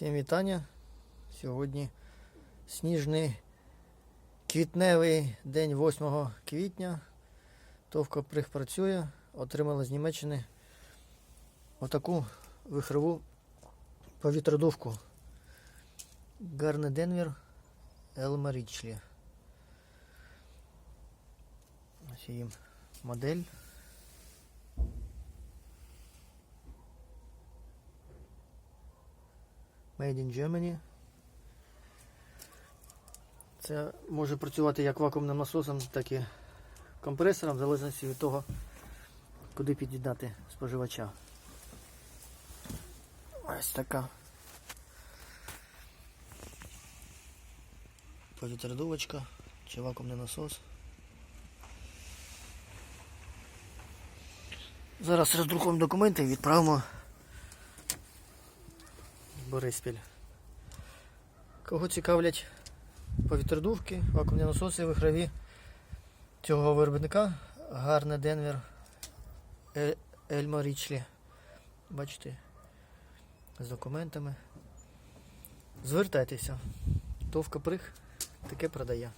Всім вітання. Сьогодні сніжний квітневий день 8 квітня. Товка прих працює. Отримала з Німеччини отаку вихрову повітродувку. Гарне Денвер Елма Річлі. Ось її модель. Made in Germany. Це може працювати як вакуумним насосом, так і компресором, в залежності від того, куди під'єднати споживача. Ось така. Повітродувочка чи вакуумний насос. Зараз роздрукуємо документи і відправимо Бориспіль. Кого цікавлять повітродувки, вакуумні насоси, вихрові цього виробника, гарне Денвер Е- Ельмо Річлі. Бачите, з документами. Звертайтеся. Товка прих таке продає.